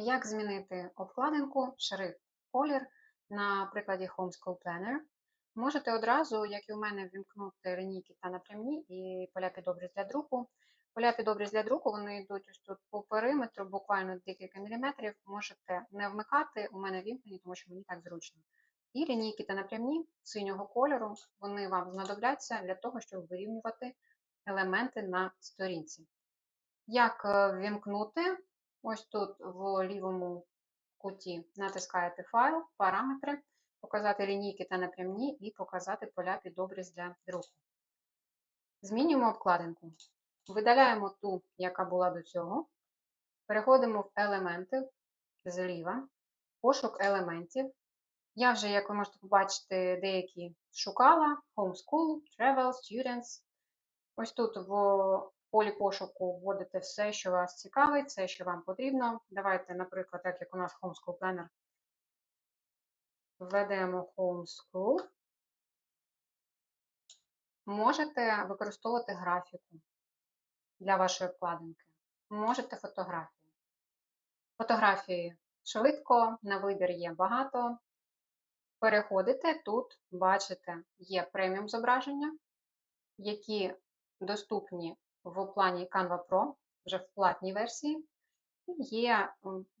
Як змінити обкладинку, шрифт, колір на прикладі Homeschool Planner? Можете одразу, як і у мене, ввімкнути лінійки та напрямні і поля під обріз для друку. Поля під для друку вони йдуть ось тут по периметру, буквально декілька міліметрів. Можете не вмикати, у мене вімкнені, тому що мені так зручно. І лінійки та напрямні синього кольору, вони вам знадобляться для того, щоб вирівнювати елементи на сторінці. Як е, ввімкнути? Ось тут в лівому куті натискаєте файл, параметри, показати лінійки та напрямні і показати поля під обріз для друку. Змінюємо обкладинку. Видаляємо ту, яка була до цього. Переходимо в елементи зліва, пошук елементів. Я вже, як ви можете побачити, деякі шукала: Homeschool, Travel, Students. Ось тут в полі пошуку вводите все, що вас цікавить, все, що вам потрібно. Давайте, наприклад, так як у нас Homeschool Planner, введемо Homeschool. Можете використовувати графіку для вашої обкладинки. Можете фотографії. Фотографії швидко, на вибір є багато. Переходите тут, бачите, є преміум зображення, які доступні в плані Canva Pro, вже в платній версії, є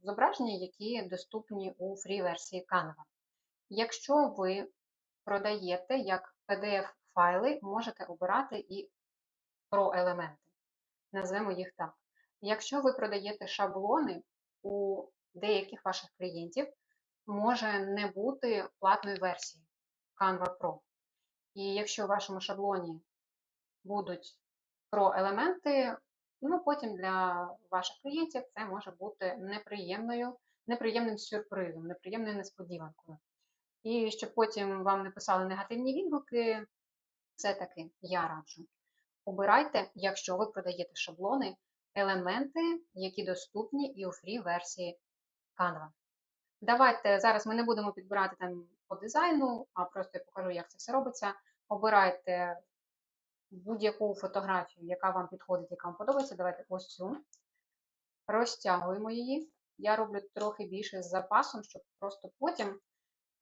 зображення, які доступні у фрі-версії Canva. Якщо ви продаєте як PDF-файли, можете обирати і Pro елементи. Назвемо їх так. Якщо ви продаєте шаблони у деяких ваших клієнтів, може не бути платної версії Canva Pro. І якщо в вашому шаблоні будуть про елементи, ну потім для ваших клієнтів це може бути неприємною, неприємним сюрпризом, неприємною несподіванкою. І щоб потім вам не писали негативні відгуки, все-таки я раджу. Обирайте, якщо ви продаєте шаблони, елементи, які доступні і у фрі-версії Canva. Давайте зараз ми не будемо підбирати там по дизайну, а просто я покажу, як це все робиться. Обирайте будь-яку фотографію, яка вам підходить, яка вам подобається. Давайте ось цю. Розтягуємо її. Я роблю трохи більше з запасом, щоб просто потім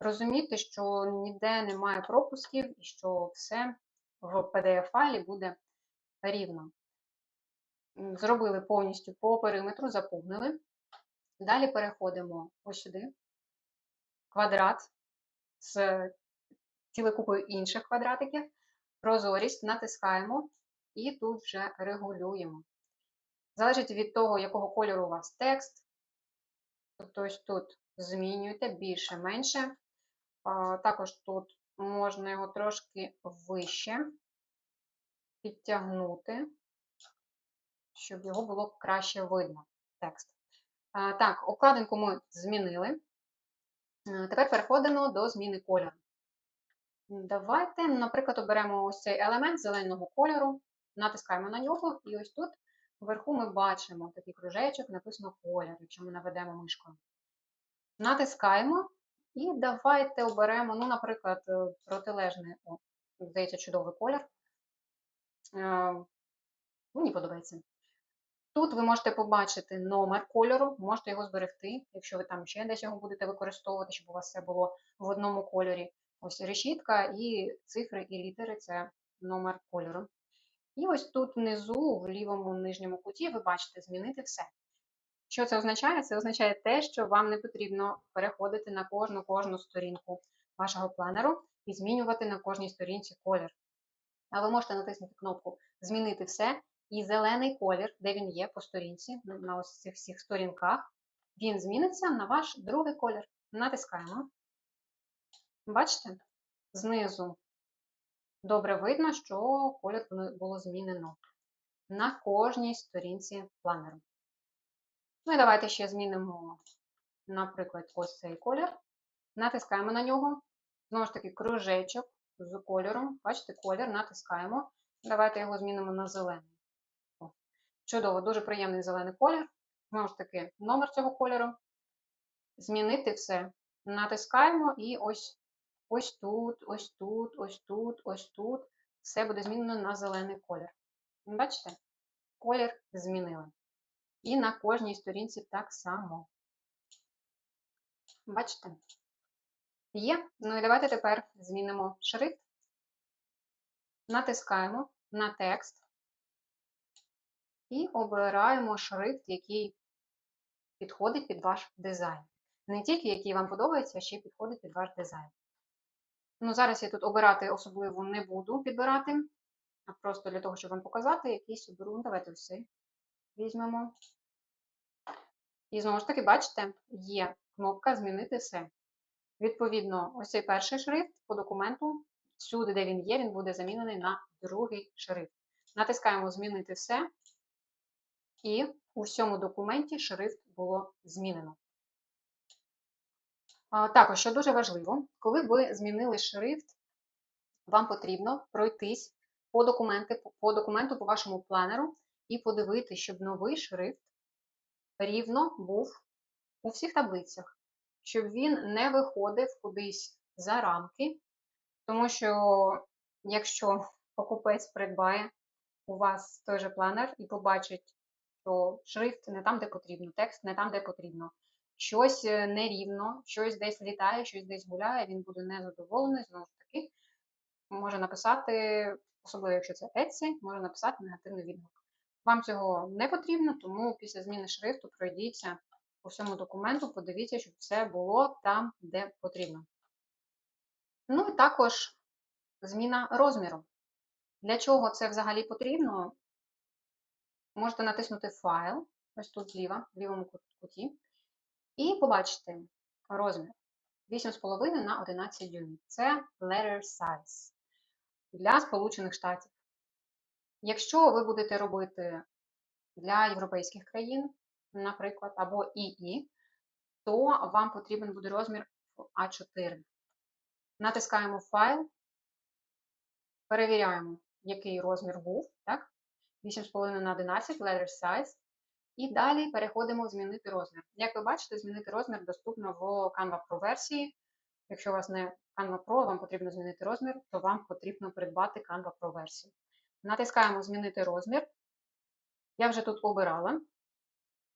розуміти, що ніде немає пропусків і що все в PDF-файлі буде рівно. Зробили повністю по периметру, заповнили. Далі переходимо ось сюди, квадрат з цілою купою інших квадратиків прозорість натискаємо і тут вже регулюємо. Залежить від того, якого кольору у вас текст. Тобто ось тут змінюєте більше-менше. Також тут можна його трошки вище підтягнути, щоб його було краще видно текст. Так, обкладинку ми змінили. Тепер переходимо до зміни кольору. Давайте, наприклад, оберемо ось цей елемент зеленого кольору, натискаємо на нього, і ось тут вверху ми бачимо такий кружечок, написано колір, якщо ми наведемо мишкою. Натискаємо і давайте оберемо, ну, наприклад, е, протилежний, о, здається, чудовий колір. Е, мені подобається. Тут ви можете побачити номер кольору, можете його зберегти, якщо ви там ще десь його будете використовувати, щоб у вас все було в одному кольорі. Ось решітка і цифри і літери це номер кольору. І ось тут внизу, в лівому нижньому куті, ви бачите змінити все. Що це означає? Це означає те, що вам не потрібно переходити на кожну кожну сторінку вашого планеру і змінювати на кожній сторінці колір. А ви можете натиснути кнопку Змінити все, і зелений колір, де він є по сторінці, на ось цих всіх сторінках, він зміниться на ваш другий колір. Натискаємо. Бачите? Знизу добре видно, що колір було змінено на кожній сторінці планеру. Ну і давайте ще змінимо, наприклад, ось цей колір. Натискаємо на нього. Знову ж таки, кружечок з кольором. Бачите, колір, натискаємо. Давайте його змінимо на зелений. О, чудово, дуже приємний зелений колір. Знову ж таки, номер цього кольору. Змінити все. Натискаємо і ось Ось тут, ось тут, ось тут, ось тут. Все буде змінено на зелений колір. Бачите? Колір змінили. І на кожній сторінці так само. Бачите? Є. Ну і давайте тепер змінимо шрифт. Натискаємо на текст і обираємо шрифт, який підходить під ваш дизайн. Не тільки який вам подобається, а ще й підходить під ваш дизайн. Ну, Зараз я тут обирати особливо не буду підбирати, а просто для того, щоб вам показати, якийсь оберу. Давайте цей візьмемо. І знову ж таки, бачите, є кнопка Змінити все. Відповідно, ось цей перший шрифт по документу, всюди, де він є, він буде замінений на другий шрифт. Натискаємо Змінити все, і у всьому документі шрифт було змінено. Також, що дуже важливо, коли ви змінили шрифт, вам потрібно пройтись по, по документу, по вашому планеру і подивитися, щоб новий шрифт рівно був у всіх таблицях, щоб він не виходив кудись за рамки, тому що, якщо покупець придбає у вас той же планер і побачить, що шрифт не там, де потрібно, текст не там, де потрібно, щось е, нерівно, щось десь літає, щось десь гуляє, він буде незадоволений, знову ж таки, може написати, особливо якщо це Etsy, може написати негативний відгук. Вам цього не потрібно, тому після зміни шрифту пройдіться по всьому документу, подивіться, щоб все було там, де потрібно. Ну і також зміна розміру. Для чого це взагалі потрібно? Можете натиснути Файл, ось тут зліва, в лівому куті, і побачите розмір 8,5 на 11 дюймів. Це letter size для Сполучених Штатів. Якщо ви будете робити для європейських країн, наприклад, або ІІ, то вам потрібен буде розмір А4. Натискаємо файл, перевіряємо, який розмір був. так? 8,5 на 11 letter size. І далі переходимо змінити розмір. Як ви бачите, змінити розмір доступно в Canva Pro версії. Якщо у вас не Canva Pro, вам потрібно змінити розмір, то вам потрібно придбати Canva Pro версію. Натискаємо Змінити розмір. Я вже тут обирала,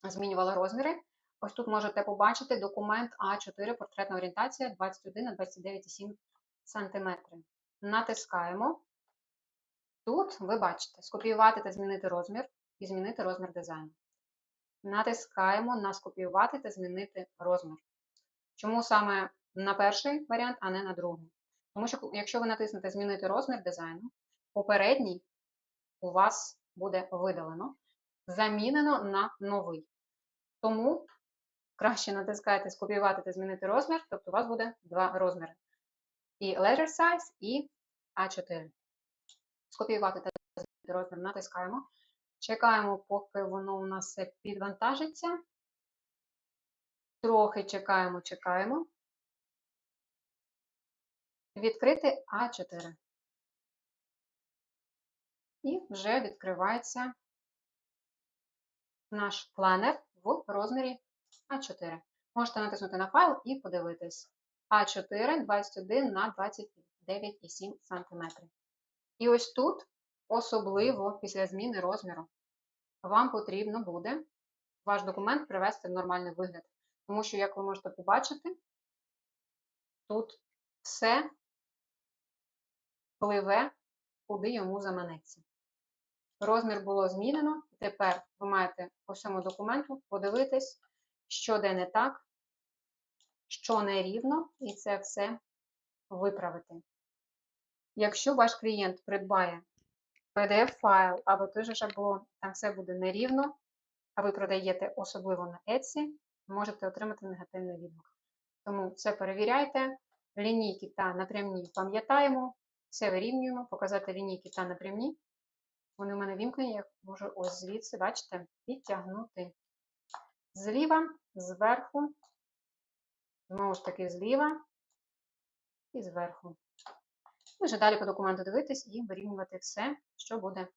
змінювала розміри. Ось тут можете побачити документ А4 портретна орієнтація 21 на 29,7 см. Натискаємо. Тут ви бачите скопіювати та змінити розмір і змінити розмір дизайну. Натискаємо на скопіювати та змінити розмір. Чому саме на перший варіант, а не на другий? Тому що, якщо ви натиснете Змінити розмір дизайну, попередній у вас буде видалено, замінено на новий. Тому краще натискайте скопіювати та змінити розмір, тобто у вас буде два розміри. І letter size, і A4. Скопіювати та змінити розмір натискаємо. Чекаємо, поки воно у нас все підвантажиться. Трохи чекаємо, чекаємо. Відкрити А4 і вже відкривається наш планер в розмірі А4. Можете натиснути на файл і подивитись. А4 21 на 29,7 см. І ось тут, особливо після зміни розміру, вам потрібно буде ваш документ привести в нормальний вигляд. Тому що, як ви можете побачити, тут все пливе, куди йому заманеться. Розмір було змінено. Тепер ви маєте по всьому документу подивитись, що де не так, що не рівно, і це все виправити. Якщо ваш клієнт придбає PDF-файл або той же шаблон, там все буде нерівно, а ви продаєте особливо на Etsy, можете отримати негативний відгук. Тому все перевіряйте, лінійки та напрямні пам'ятаємо, все вирівнюємо, показати лінійки та напрямні. Вони у мене вімкнені, я можу ось звідси, бачите, підтягнути. Зліва, зверху, знову ж таки, зліва і зверху. І вже далі по документу дивитись і вирівнювати все, що буде